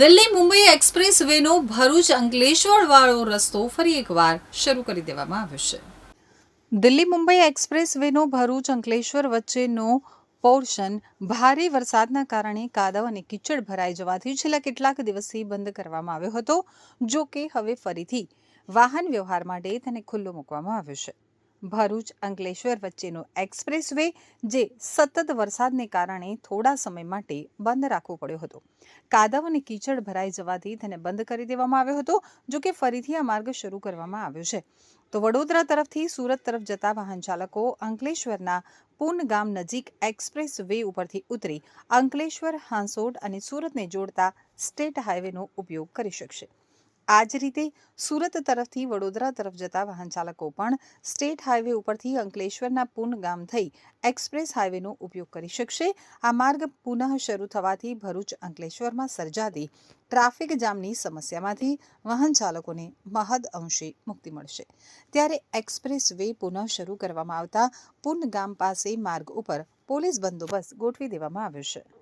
Delhi Mumbai express વેનો ભરૂચ અંકલેશ્વર વાળો રસ્તો ફરી એકવાર શરૂ કરી દેવામાં આવ્યો છે. દિલ્હી મુંબઈ એક્સપ્રેસ વેનો ભરૂચ અંકલેશ્વર વચ્ચેનો પોર્શન ભારે વરસાદના કારણે કાદવ અને કીચડ ભરાઈ જવાથી છેલ્લા કેટલાક દિવસથી બંધ કરવામાં આવ્યો હતો જો કે હવે ફરીથી વાહન વ્યવહાર માટે તેને ખુલ્લો મૂકવામાં આવ્યો છે. ભરૂચ અંકલેશ્વર વચ્ચેનો એક્સપ્રેસ વે, જે સતત વરસાદને કારણે થોડા સમય માટે બંધ રાખવો પડ્યો હતો. કાદવ અને કીચડ ભરાઈ જવાથી તેને બંધ કરી દેવામાં આવ્યો હતો, જો કે ફરીથી આ માર્ગ શરૂ કરવામાં આવ્યો છે. તો વડોદરા તરફથી સુરત તરફ જતા વાહન ચાલકો અંકલેશ્વરના પૂન ગામ નજીક એક્સપ્રેસ વે ઉપરથી ઉતરી અંકલેશ્વર હાંસોડ અને સુરતને જોડતા સ્ટેટ હાઈવેનો ઉપયોગ કરી શકશે. આ જ રીતે સુરત તરફથી વડોદરા તરફ જતા વાહન ચાલકો પણ સ્ટેટ હાઈવે ઉપરથી અંકલેશ્વરના પૂન ગામ થઈ એક્સપ્રેસ હાઈવેનો ઉપયોગ કરી શકશે. આ માર્ગ પુનઃ શરૂ થવાથી ભરૂચ અંકલેશ્વરમાં સર્જાતી ટ્રાફિક જામની સમસ્યામાંથી વાહન ચાલકોને મહદ અંશે મુક્તિ મળશે. ત્યારે એક્સપ્રેસ વે પુનઃ શરૂ કરવામાં આવતા પુન ગામ પાસે માર્ગ ઉપર પોલીસ બંદોબસ્ત ગોઠવી દેવામાં આવ્યો છે.